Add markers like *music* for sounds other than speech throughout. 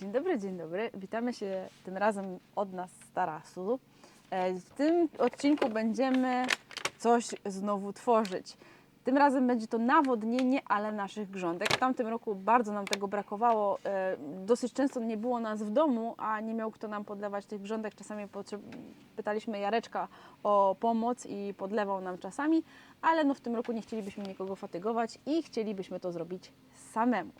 Dzień dobry, dzień dobry. Witamy się tym razem od nas z tarasu. E, W tym odcinku będziemy coś znowu tworzyć. Tym razem będzie to nawodnienie, ale naszych grządek. W tamtym roku bardzo nam tego brakowało. E, Dosyć często nie było nas w domu, a nie miał kto nam podlewać tych grządek. Czasami pytaliśmy Jareczka o pomoc i podlewał nam czasami, ale no w tym roku nie chcielibyśmy nikogo fatygować i chcielibyśmy to zrobić samemu.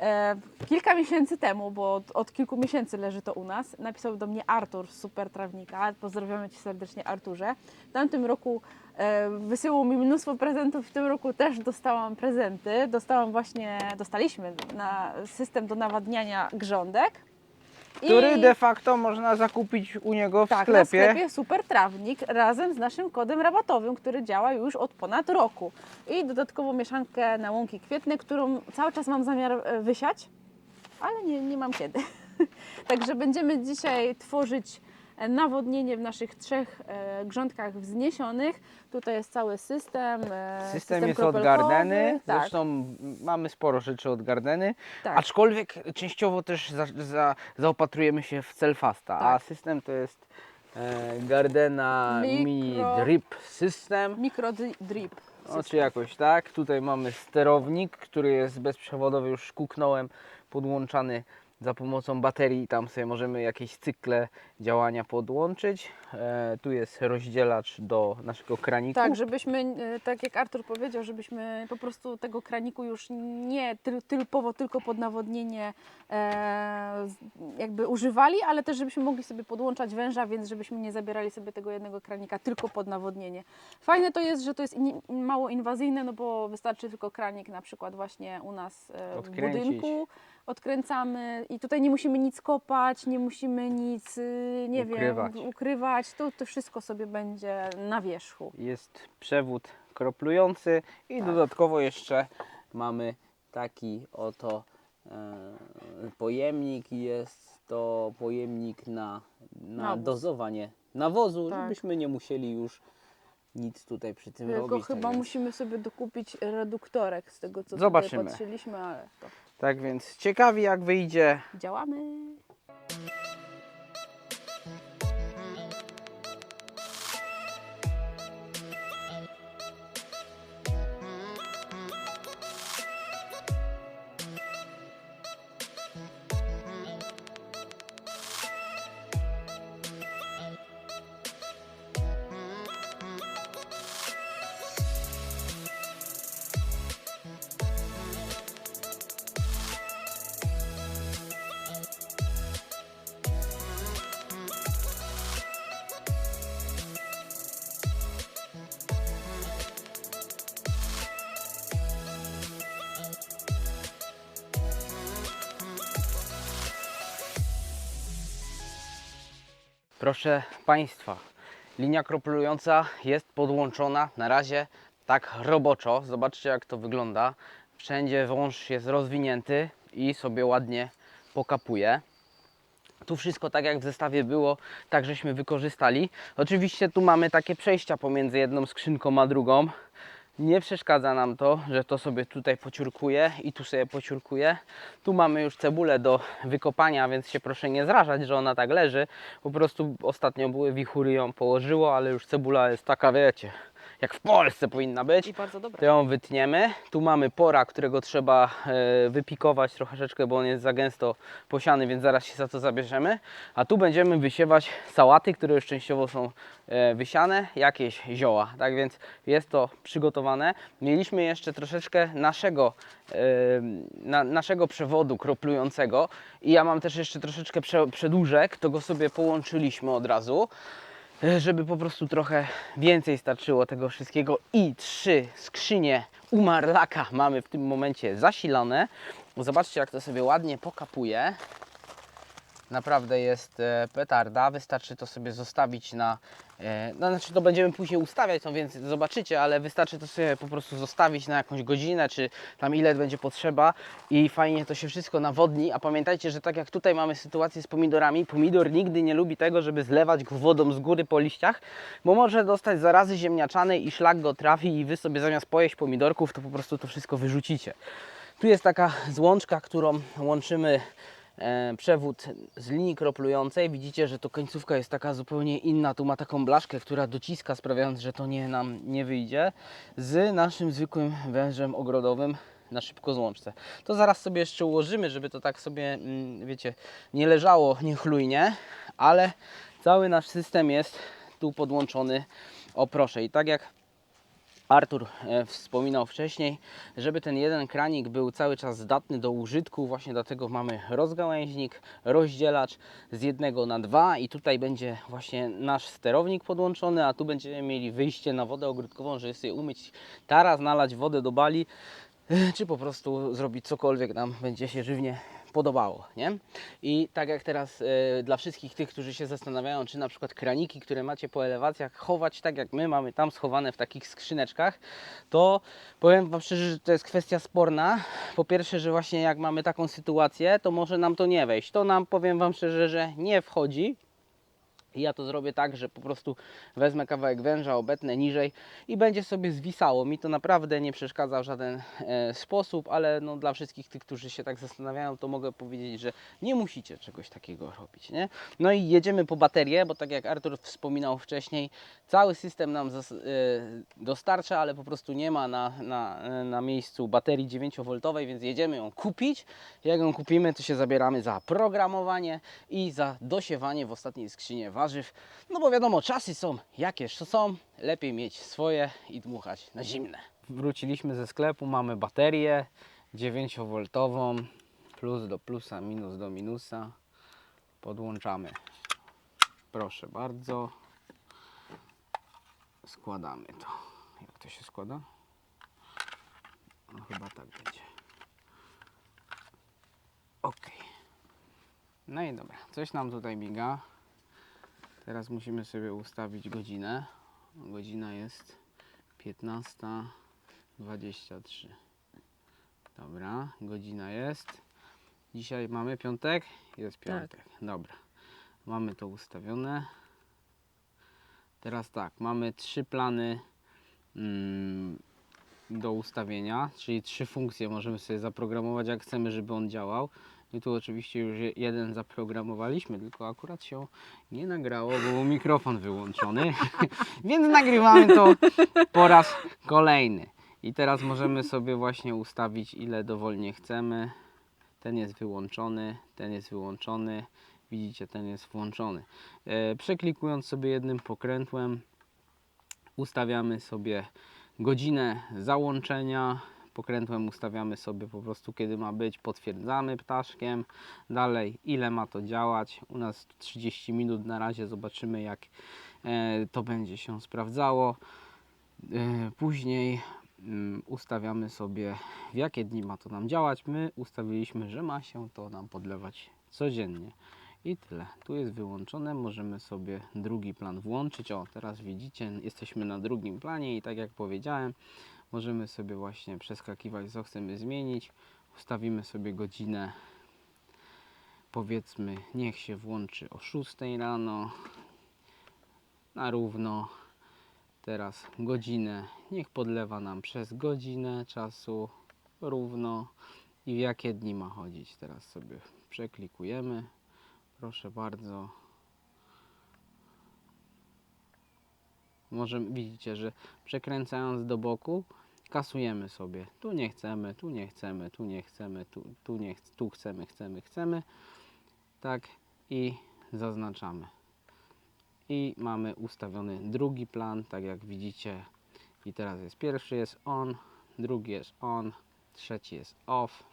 E, kilka miesięcy temu, bo od, od kilku miesięcy leży to u nas, napisał do mnie Artur z Super Trawnika. Pozdrawiamy Cię serdecznie, Arturze. W tamtym roku e, wysyłał mi mnóstwo prezentów, w tym roku też dostałam prezenty. Dostałam właśnie, dostaliśmy na system do nawadniania grządek. Który I- de facto można zakupić u niego w tak, sklepie. na sklepie Super Trawnik razem z naszym kodem rabatowym, który działa już od ponad roku. I dodatkowo mieszankę na łąki kwietne, którą cały czas mam zamiar e, wysiać, ale nie, nie mam kiedy. *laughs* Także będziemy dzisiaj tworzyć nawodnienie w naszych trzech e, grządkach wzniesionych. Tutaj jest cały system. e, System jest od. Gardeny, Tak, zresztą mamy sporo rzeczy od Gardeny, tak. aczkolwiek częściowo też za, za, zaopatrujemy się w Celfasta, a Tak. system to jest e, Gardena Mini Mikro- Drip System, Mikro drip. no, czy jakoś tak. Tutaj mamy sterownik, który jest bezprzewodowy, już kuknąłem, podłączany za pomocą baterii, tam sobie możemy jakieś cykle działania podłączyć. E, tu jest rozdzielacz do naszego kraniku. Tak, żebyśmy, e, tak jak Artur powiedział, żebyśmy po prostu tego kraniku już nie typowo tylko pod nawodnienie e, jakby używali, ale też żebyśmy mogli sobie podłączać węża, więc żebyśmy nie zabierali sobie tego jednego kranika tylko pod nawodnienie. Fajne to jest, że to jest in, mało inwazyjne, no bo wystarczy tylko kranik na przykład właśnie u nas e, w budynku. Odkręcamy i tutaj nie musimy nic kopać, nie musimy nic, y, nie Ukrywać. wiem, ukrywać. To, to wszystko sobie będzie na wierzchu. jest przewód kroplujący i Tak. dodatkowo jeszcze mamy taki oto e, pojemnik. Jest to pojemnik na, na Nawóz. dozowanie nawozu, Tak. żebyśmy nie musieli już nic tutaj przy tym Tylko robić. chyba tak, musimy sobie dokupić reduktorek z tego, co Zobaczymy. tutaj patrzyliśmy, ale to tak więc ciekawi jak wyjdzie. działamy. Proszę Państwa, linia kroplująca jest podłączona na razie tak roboczo. Zobaczcie jak to wygląda. Wszędzie wąż jest rozwinięty i sobie ładnie pokapuje. Tu wszystko tak jak w zestawie było, tak żeśmy wykorzystali. Oczywiście tu mamy takie przejścia pomiędzy jedną skrzynką a drugą. Nie przeszkadza nam to, że to sobie tutaj pociurkuje i tu sobie pociurkuje. Tu mamy już cebulę do wykopania, więc się proszę nie zrażać, że ona tak leży. Po prostu ostatnio były wichury ją położyło, ale już cebula jest taka, wiecie, jak w Polsce powinna być. I bardzo To dobre. ją wytniemy. Tu mamy pora, którego trzeba e, wypikować troszeczkę, bo on jest za gęsto posiany, więc zaraz się za to zabierzemy. A tu będziemy wysiewać sałaty, które już częściowo są e, wysiane, jakieś zioła. Tak więc jest to przygotowane. Mieliśmy jeszcze troszeczkę naszego, e, na, naszego przewodu kroplującego i ja mam też jeszcze troszeczkę prze, przedłużek, to go sobie połączyliśmy od razu żeby po prostu trochę więcej starczyło tego wszystkiego i trzy skrzynie umarlaka mamy w tym momencie zasilane. Zobaczcie jak to sobie ładnie pokapuje. Naprawdę jest e, petarda, wystarczy to sobie zostawić na, e, no znaczy to będziemy później ustawiać, no więc zobaczycie, ale wystarczy to sobie po prostu zostawić na jakąś godzinę, czy tam ile będzie potrzeba i fajnie to się wszystko nawodni, a pamiętajcie, że tak jak tutaj mamy sytuację z pomidorami, pomidor nigdy nie lubi tego, żeby zlewać go wodą z góry po liściach, bo może dostać zarazy ziemniaczanej i szlak go trafi i Wy sobie zamiast pojeść pomidorków, to po prostu to wszystko wyrzucicie. Tu jest taka złączka, którą łączymy e, przewód z linii kroplującej. Widzicie, że to końcówka jest taka zupełnie inna. Tu ma taką blaszkę, która dociska, sprawiając, że to nie nam nie wyjdzie. Z naszym zwykłym wężem ogrodowym na szybko złączce. To zaraz sobie jeszcze ułożymy, żeby to tak sobie, mm, wiecie, nie leżało niechlujnie, ale cały nasz system jest tu podłączony. O proszę, i tak jak Artur e, wspominał wcześniej, żeby ten jeden kranik był cały czas zdatny do użytku, właśnie dlatego mamy rozgałęźnik, rozdzielacz z jednego na dwa i tutaj będzie właśnie nasz sterownik podłączony, a tu będziemy mieli wyjście na wodę ogródkową, żeby sobie umyć taras, nalać wodę do bali, e, czy po prostu zrobić cokolwiek nam będzie się żywnie podobało, nie? I tak jak teraz e, dla wszystkich tych, którzy się zastanawiają, czy na przykład kraniki, które macie po elewacjach chować tak jak my mamy tam schowane w takich skrzyneczkach, to powiem Wam szczerze, że to jest kwestia sporna. Po pierwsze, że właśnie jak mamy taką sytuację, to może nam to nie wejść. To nam powiem Wam szczerze, że nie wchodzi. Ja to zrobię tak, że po prostu wezmę kawałek węża, obetnę niżej i będzie sobie zwisało. Mi to naprawdę nie przeszkadza w żaden e, sposób, ale no, dla wszystkich tych, którzy się tak zastanawiają, to mogę powiedzieć, że nie musicie czegoś takiego robić. Nie? No i jedziemy po baterię, bo tak jak Artur wspominał wcześniej, cały system nam zas- e, dostarcza, ale po prostu nie ma na, na, na miejscu baterii 9V, więc jedziemy ją kupić. Jak ją kupimy, to się zabieramy za programowanie i za dosiewanie w ostatniej skrzynie warzyw. No bo wiadomo, czasy są jakież są, lepiej mieć swoje i dmuchać na zimne. Wróciliśmy ze sklepu, mamy baterię 9V, plus do plusa, minus do minusa. Podłączamy. Proszę bardzo. Składamy to. Jak to się składa? No chyba tak będzie. Ok. No i dobra, coś nam tutaj miga. Teraz musimy sobie ustawić godzinę. Godzina jest 15.23. Dobra, godzina jest. Dzisiaj mamy piątek? Jest piątek. Dobra. Mamy to ustawione. Teraz tak, mamy trzy plany mm, do ustawienia, czyli trzy funkcje możemy sobie zaprogramować, jak chcemy, żeby on działał. I tu oczywiście już je- jeden zaprogramowaliśmy, tylko akurat się nie nagrało, bo był mikrofon wyłączony, *laughs* więc nagrywamy to po raz kolejny. I teraz możemy sobie właśnie ustawić, ile dowolnie chcemy. Ten jest wyłączony, ten jest wyłączony. Widzicie, ten jest włączony. E, przeklikując sobie jednym pokrętłem, ustawiamy sobie godzinę załączenia. Pokrętłem ustawiamy sobie po prostu kiedy ma być, potwierdzamy ptaszkiem. Dalej, ile ma to działać. U nas 30 minut na razie, zobaczymy jak e, to będzie się sprawdzało. E, Później mm, ustawiamy sobie w jakie dni ma to nam działać. My ustawiliśmy, że ma się to nam podlewać codziennie. I tyle. Tu jest wyłączone. Możemy sobie drugi plan włączyć. O, teraz widzicie, jesteśmy na drugim planie i tak jak powiedziałem, możemy sobie właśnie przeskakiwać, co chcemy zmienić. Ustawimy sobie godzinę. Powiedzmy, niech się włączy o 6 rano na równo. Teraz godzinę, niech podlewa nam przez godzinę czasu równo i w jakie dni ma chodzić. Teraz sobie przeklikujemy. Proszę bardzo. Może widzicie, że przekręcając do boku, kasujemy sobie. Tu nie chcemy, tu nie chcemy, tu nie chcemy, tu, tu, nie ch tu chcemy, chcemy, chcemy. Tak i zaznaczamy. I mamy ustawiony drugi plan, tak jak widzicie. I teraz jest pierwszy jest on, drugi jest on, trzeci jest off.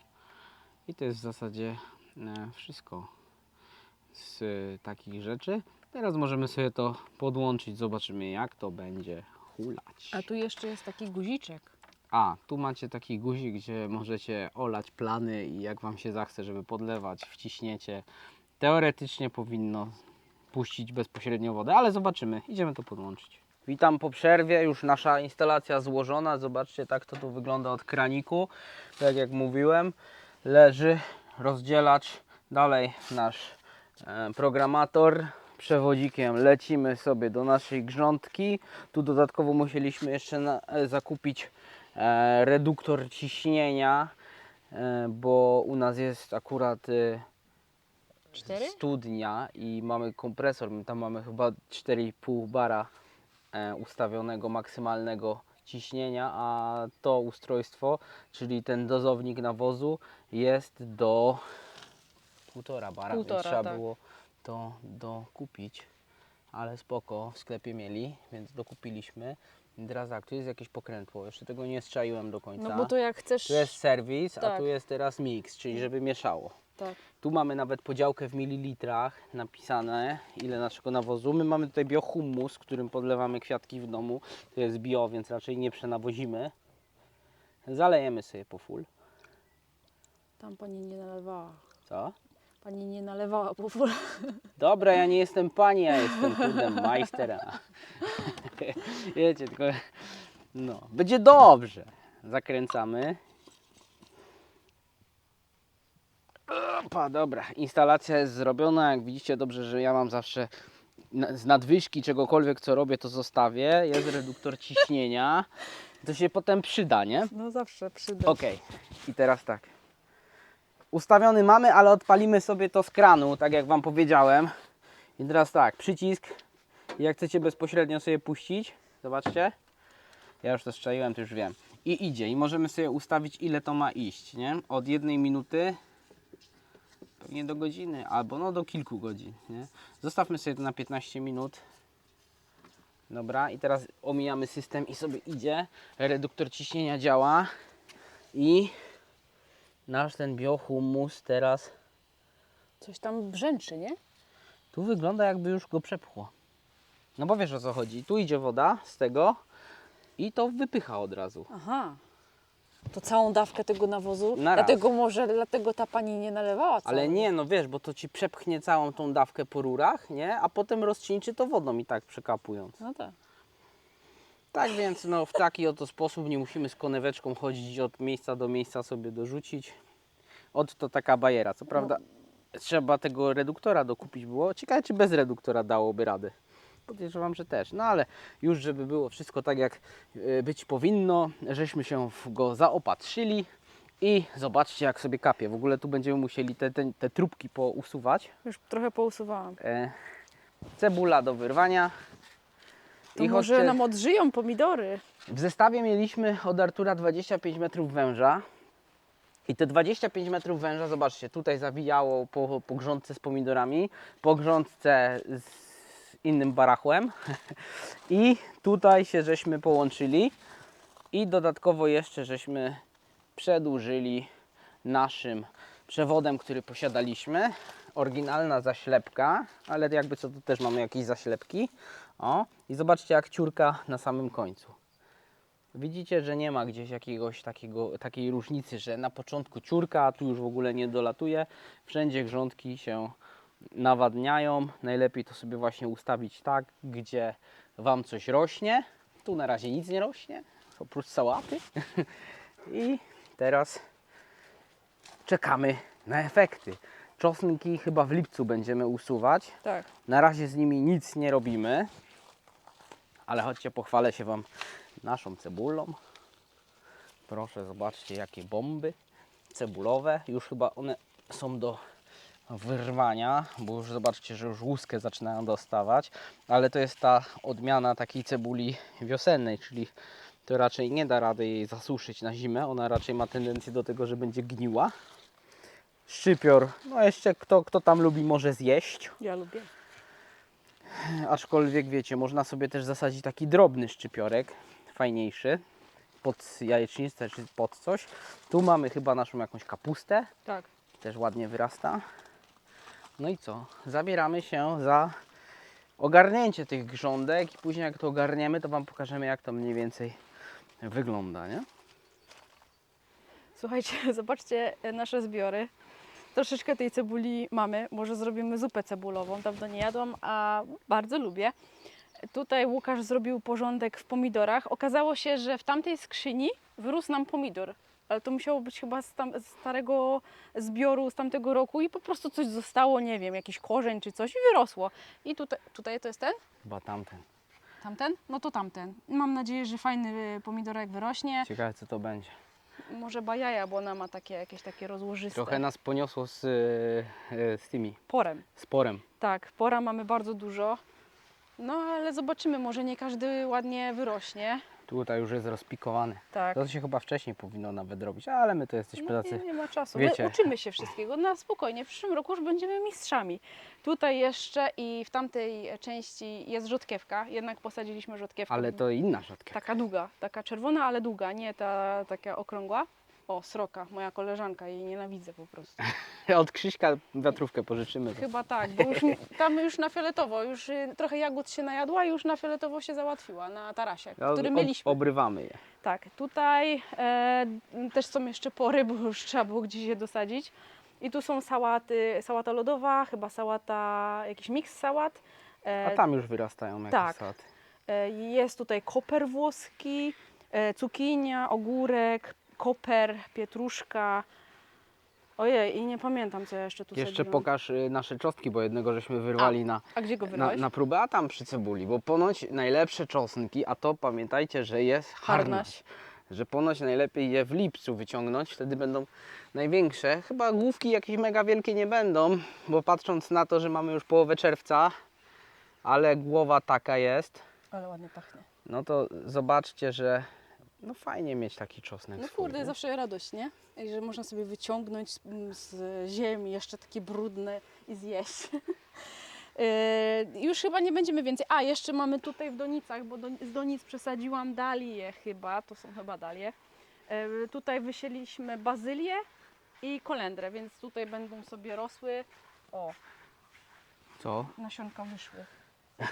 I to jest w zasadzie e, wszystko z takich rzeczy. Teraz możemy sobie to podłączyć, zobaczymy jak to będzie hulać. A tu jeszcze jest taki guziczek. A, tu macie taki guzik, gdzie możecie olać plany i jak Wam się zachce, żeby podlewać, wciśniecie. Teoretycznie powinno puścić bezpośrednio wodę, ale zobaczymy. Idziemy to podłączyć. Witam po przerwie, już nasza instalacja złożona. Zobaczcie, tak to tu wygląda od kraniku. Tak jak mówiłem, leży rozdzielacz, dalej nasz e, programator. Przewodzikiem lecimy sobie do naszej grządki. Tu dodatkowo musieliśmy jeszcze na, e, zakupić e, reduktor ciśnienia, e, bo u nas jest akurat e, Cztery? studnia i mamy kompresor. My tam mamy chyba 4,5 bara e, ustawionego maksymalnego ciśnienia, a to ustrojstwo, czyli ten dozownik nawozu jest do półtora bara, Półtora, więc trzeba tak. było to dokupić. Ale spoko, w sklepie mieli, więc dokupiliśmy. I teraz tak, tu jest jakieś pokrętło, jeszcze tego nie strzaiłem do końca. No bo to jak chcesz... Tu jest serwis, a Tak. tu jest teraz mix, czyli żeby mieszało. Tak. Tu mamy nawet podziałkę w mililitrach napisane, ile naszego nawozu. My mamy tutaj biohumus, którym podlewamy kwiatki w domu. To jest bio, więc raczej nie przenawozimy. Zalejemy sobie po full. Tam pani nie nalewała. Co? Pani nie nalewała po full. Dobra, ja nie jestem pani, ja jestem kurde majster. a- *laughs* Wiecie, tylko no, będzie dobrze. Zakręcamy. Opa, dobra, instalacja jest zrobiona. Jak widzicie, dobrze, że ja mam zawsze z nadwyżki czegokolwiek, co robię, to zostawię. Jest reduktor ciśnienia. To się potem przyda, nie? No zawsze przyda. Ok, i teraz tak. Ustawiony mamy, ale odpalimy sobie to z kranu, tak jak Wam powiedziałem. I teraz tak, przycisk. Jak chcecie bezpośrednio sobie puścić, zobaczcie. Ja już to strzeliłem, to już wiem. I idzie. I możemy sobie ustawić, ile to ma iść, nie? Od jednej minuty pewnie do godziny, albo no do kilku godzin, nie? Zostawmy sobie to na 15 minut. Dobra, i teraz omijamy system i sobie idzie. Reduktor ciśnienia działa. I nasz ten biohumus teraz Coś tam brzęczy, nie? tu wygląda jakby już go przepchło. No bo wiesz o co chodzi. Tu idzie woda z tego i to wypycha od razu. Aha. To całą dawkę tego nawozu? Na dlatego może, dlatego ta pani nie nalewała Ale całego. nie, no wiesz, bo to ci przepchnie całą tą dawkę po rurach, nie? A potem rozcieńczy to wodą i tak przekapując. No tak. Tak więc no w taki oto sposób nie musimy z koneweczką chodzić od miejsca do miejsca sobie dorzucić. Od to taka bajera. Co prawda trzeba tego reduktora dokupić było. Ciekawe czy bez reduktora dałoby radę. Podejrzewam, że też. No ale już żeby było wszystko tak jak e, być powinno, żeśmy się w go zaopatrzyli i zobaczcie jak sobie kapie. W ogóle tu będziemy musieli te, te, te trubki pousuwać. Już trochę pousuwałam. E, cebula do wyrwania. To I może nam odżyją pomidory. W zestawie mieliśmy od Artura 25 metrów węża. I te 25 metrów węża, zobaczcie, tutaj zawijało po, po grządce z pomidorami, po grządce z innym barachłem. *laughs* I tutaj się żeśmy połączyli. I dodatkowo jeszcze żeśmy przedłużyli naszym przewodem, który posiadaliśmy. Oryginalna zaślepka, ale jakby co tu też mamy jakieś zaślepki. O, i zobaczcie jak ciurka na samym końcu. Widzicie, że nie ma gdzieś jakiegoś takiego, takiej różnicy, że na początku ciurka, a tu już w ogóle nie dolatuje. Wszędzie grządki się nawadniają. Najlepiej to sobie właśnie ustawić tak, gdzie Wam coś rośnie. Tu na razie nic nie rośnie, oprócz sałaty. *laughs* I teraz czekamy na efekty. Czosnki chyba w lipcu będziemy usuwać. Tak. Na razie z nimi nic nie robimy, ale chodźcie, pochwalę się Wam naszą cebulą. Proszę, zobaczcie jakie bomby cebulowe. Już chyba one są do wyrwania, bo już zobaczcie, że już łuskę zaczynają dostawać, ale to jest ta odmiana takiej cebuli wiosennej, czyli to raczej nie da rady jej zasuszyć na zimę, ona raczej ma tendencję do tego, że będzie gniła. Szczypior, no jeszcze kto, kto tam lubi może zjeść, Ja lubię. Aczkolwiek wiecie, można sobie też zasadzić taki drobny szczypiorek, fajniejszy, pod jajecznicę czy pod coś. Tu mamy chyba naszą jakąś kapustę, Tak. też ładnie wyrasta. No i co? Zabieramy się za ogarnięcie tych grządek i później jak to ogarniemy, to Wam pokażemy jak to mniej więcej wygląda, nie? Słuchajcie, *laughs* zobaczcie nasze zbiory. Troszeczkę tej cebuli mamy. Może zrobimy zupę cebulową. Dawno nie jadłam, a bardzo lubię. Tutaj Łukasz zrobił porządek w pomidorach. Okazało się, że w tamtej skrzyni wyrósł nam pomidor. Ale to musiało być chyba z tam, z starego zbioru z tamtego roku i po prostu coś zostało, nie wiem, jakiś korzeń czy coś i wyrosło. I tutaj, tutaj to jest ten? Chyba tamten. Tamten? No to tamten. Mam nadzieję, że fajny pomidorek wyrośnie. Ciekawe co to będzie. Może bajaja, bo ona ma takie jakieś takie rozłożyste. Trochę nas poniosło z, e, z tymi Porem. sporem. Tak, pora mamy bardzo dużo. No ale zobaczymy, może nie każdy ładnie wyrośnie. Tutaj już jest rozpikowany. Tak. To się chyba wcześniej powinno nawet robić, ale my to jesteśmy No, tacy. nie, nie ma czasu. wiecie. My uczymy się wszystkiego. Na spokojnie, w przyszłym roku już będziemy mistrzami. Tutaj jeszcze i w tamtej części jest rzodkiewka. Jednak posadziliśmy rzodkiewkę. Ale to inna rzadka. Taka długa, taka czerwona, ale długa, nie ta taka okrągła. O, sroka, moja koleżanka, jej nienawidzę po prostu. *laughs* Od Krzyśka wiatrówkę pożyczymy. Chyba tak, bo już *laughs* tam już na fioletowo, już y, trochę jagód się najadła i już na fioletowo się załatwiła, na tarasie, Ja który ob- mieliśmy. Obrywamy je. Tak, tutaj e, też są jeszcze pory, bo już trzeba było gdzieś je dosadzić. I tu są sałaty, sałata lodowa, chyba sałata, jakiś miks sałat. E, A tam już wyrastają jakieś tak. sałaty. e, jest tutaj koper włoski, e, cukinia, ogórek, koper, pietruszka. Ojej, i nie pamiętam, co ja jeszcze tu Jeszcze sadziłam. pokaż y, nasze czosnki, bo jednego żeśmy wyrwali na, A gdzie go na, wyrwałeś? na próbę, a tam przy cebuli, bo ponoć najlepsze czosnki, a to pamiętajcie, że jest harnaś. Harnaś. Że ponoć najlepiej je w lipcu wyciągnąć, wtedy będą największe. Chyba główki jakieś mega wielkie nie będą, bo patrząc na to, że mamy już połowę czerwca, ale głowa taka jest, Ale ładnie pachnie. no to zobaczcie, że no fajnie mieć taki czosnek No swój, kurde, nie? zawsze radość, nie? I że można sobie wyciągnąć z, z ziemi jeszcze takie brudne i zjeść. Yy, *laughs* już chyba nie będziemy więcej. A, jeszcze mamy tutaj w donicach, bo do, z donic przesadziłam dalie chyba, to są chyba dalie. Yy, tutaj wysieliśmy bazylię i kolendrę, więc tutaj będą sobie rosły. O, Co? nasionka wyszły. *laughs*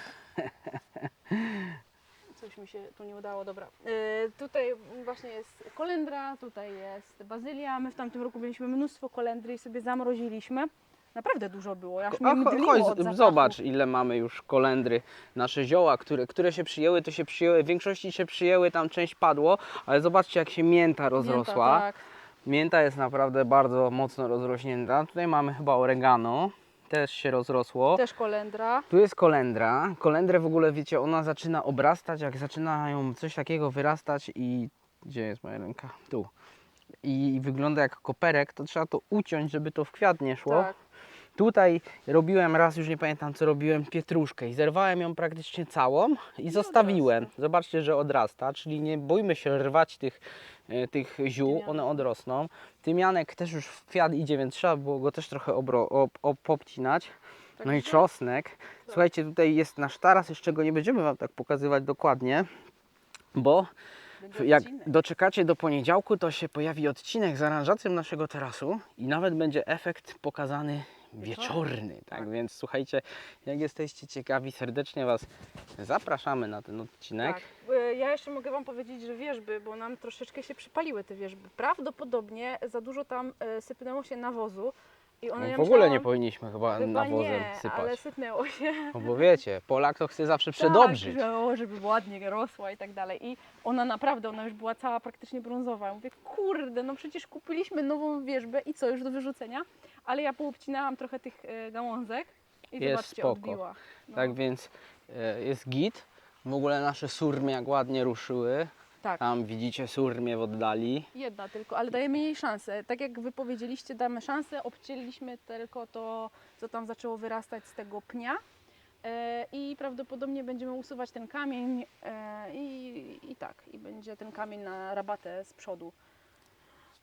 Coś mi się tu nie udało, dobra. Yy, tutaj właśnie jest kolendra, tutaj jest bazylia. My w tamtym roku mieliśmy mnóstwo kolendry i sobie zamroziliśmy. Naprawdę dużo było, aż mnie A, cho- mdliło chodź, od zapachu. zobacz ile mamy już kolendry, nasze zioła, które, które się przyjęły, to się przyjęły, w większości się przyjęły, tam część padło, ale zobaczcie jak się mięta rozrosła. Mięta, tak. Mięta jest naprawdę bardzo mocno rozrośnięta. Tutaj mamy chyba oregano, też się rozrosło. Też kolendra. Tu jest kolendra. Kolendrę w ogóle, wiecie, ona zaczyna obrastać, jak zaczynają coś takiego wyrastać i... Gdzie jest moja ręka? Tu. I wygląda jak koperek, to trzeba to uciąć, żeby to w kwiat nie szło. Tak. Tutaj robiłem raz, już nie pamiętam co robiłem, pietruszkę i zerwałem ją praktycznie całą i zostawiłem. odrasta. Zobaczcie, że odrasta, czyli nie bójmy się rwać tych, e, tych ziół, Tymianek. one odrosną. Tymianek też już w kwiat idzie, więc trzeba było go też trochę obro, ob, ob, popcinać. No i czosnek. Słuchajcie, tutaj jest nasz taras, jeszcze go nie będziemy Wam tak pokazywać dokładnie, bo jak doczekacie do poniedziałku, to się pojawi odcinek z aranżacją naszego terasu i nawet będzie efekt pokazany wieczorny. Tak, Tak. więc słuchajcie, jak jesteście ciekawi, serdecznie Was zapraszamy na ten odcinek. Tak. Y, Ja jeszcze mogę Wam powiedzieć, że wierzby, bo nam troszeczkę się przypaliły te wierzby. Prawdopodobnie za dużo tam y, sypnęło się nawozu. I one, No, w ogóle nie powinniśmy chyba, Chyba nawozem nie, sypać. ale sypnęło się. No bo wiecie, Polak to chce zawsze przedobrzyć. Tak, że, o, żeby ładnie rosła i tak dalej. I ona naprawdę, ona już była cała praktycznie brązowa. Ja mówię, kurde, no przecież kupiliśmy nową wierzbę i co, już do wyrzucenia? Ale ja poobcinałam trochę tych e, gałązek i Jest zobaczcie, spoko. odbiła. No, Tak więc e, jest git. W ogóle nasze surmy jak ładnie ruszyły. Tak. Tam widzicie surmię w oddali. Jedna tylko, ale dajemy jej szansę. Tak jak wy powiedzieliście, damy szansę, obcięliśmy tylko to, co tam zaczęło wyrastać z tego pnia. E, I prawdopodobnie będziemy usuwać ten kamień e, i, i tak, i będzie ten kamień na rabatę z przodu.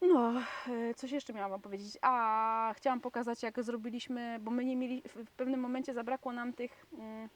No, e, coś jeszcze miałam Wam powiedzieć. A, chciałam pokazać, jak zrobiliśmy, bo my nie mieli, w w pewnym momencie zabrakło nam tych, mm,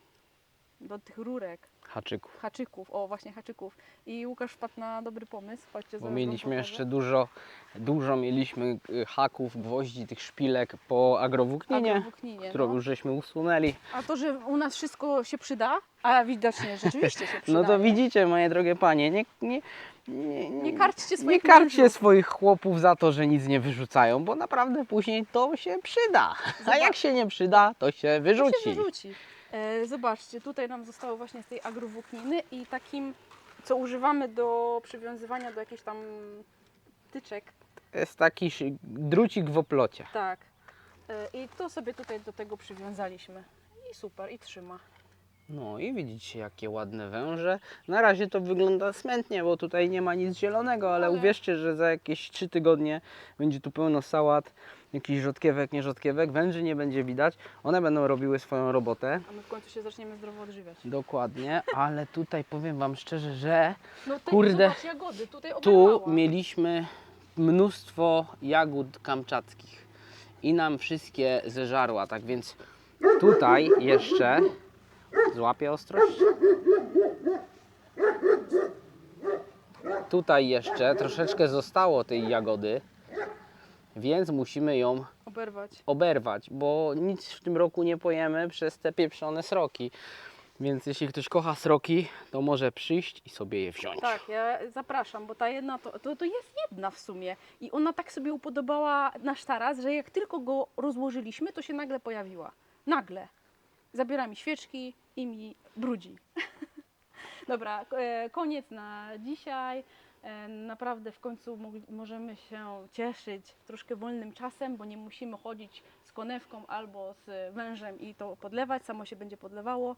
do tych rurek, Haczyków. haczyków, o właśnie haczyków. I Łukasz wpadł na dobry pomysł, chodźcie Bo mieliśmy jeszcze dużo, dużo mieliśmy y, haków, gwoździ, tych szpilek po agrowłókninie, Agrowłókninie, którą no. już żeśmy usunęli. A to, że u nas wszystko się przyda, a widocznie rzeczywiście się przyda. *laughs* No to widzicie, moje drogie panie, nie, nie, nie, Nie karćcie swoich nie karćcie swoich chłopów za to, że nic nie wyrzucają, bo naprawdę później to się przyda. A Zobacz. jak się nie przyda, to się To wyrzuci. się wyrzuci. E, zobaczcie, tutaj nam zostało właśnie z tej agrowłókniny i takim, co używamy do przywiązywania do jakichś tam tyczek. Jest taki drucik w oplocie. Tak. E, I to sobie tutaj do tego przywiązaliśmy. I super, i trzyma. No i widzicie, jakie ładne węże. Na razie to wygląda smętnie, bo tutaj nie ma nic zielonego, ale Ale- uwierzcie, że za jakieś 3 tygodnie będzie tu pełno sałat, jakichś rzodkiewek, nierzodkiewek. Węży nie będzie widać. One będą robiły swoją robotę. A my w końcu się zaczniemy zdrowo odżywiać. Dokładnie, ale tutaj powiem Wam szczerze, że No Kurde. zobacz jagody, tutaj tu mieliśmy mnóstwo jagód kamczackich i nam wszystkie zeżarła, tak więc tutaj jeszcze złapię ostrość. Tutaj jeszcze troszeczkę zostało tej jagody, więc musimy ją Oberwać. oberwać, bo nic w tym roku nie pojemy przez te pieprzone sroki. Więc jeśli ktoś kocha sroki, to może przyjść i sobie je wziąć. Tak, ja zapraszam, bo ta jedna to, to, to jest jedna w sumie. I ona tak sobie upodobała nasz taras, że jak tylko go rozłożyliśmy, to się nagle pojawiła. Nagle. Zabiera mi świeczki i mi brudzi. *laughs* Dobra, e, koniec na dzisiaj. E, Naprawdę w końcu mo- możemy się cieszyć troszkę wolnym czasem, bo nie musimy chodzić z konewką albo z wężem i to podlewać, samo się będzie podlewało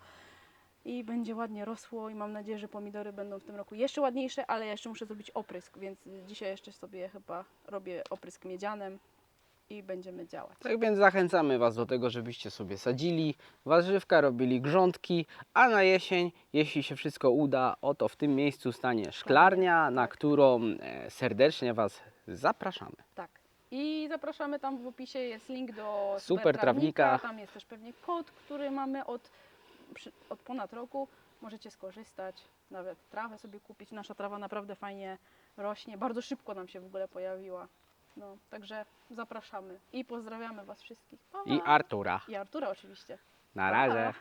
i będzie ładnie rosło i mam nadzieję, że pomidory będą w tym roku jeszcze ładniejsze, ale ja jeszcze muszę zrobić oprysk, więc dzisiaj jeszcze sobie chyba robię oprysk miedzianem i będziemy działać. Tak więc zachęcamy Was do tego, żebyście sobie sadzili warzywka, robili grządki, a na jesień, jeśli się wszystko uda, oto w tym miejscu stanie szklarnia, na którą e, serdecznie Was zapraszamy. Tak. I zapraszamy tam w opisie jest link do Super trawnika. Tam jest też pewnie kod, który mamy od, przy, od ponad roku. Możecie skorzystać, nawet trawę sobie kupić. Nasza trawa naprawdę fajnie rośnie. Bardzo szybko nam się w ogóle pojawiła. No, także zapraszamy i pozdrawiamy Was wszystkich. Pa! I Artura. I Artura oczywiście. Na Pa! razie.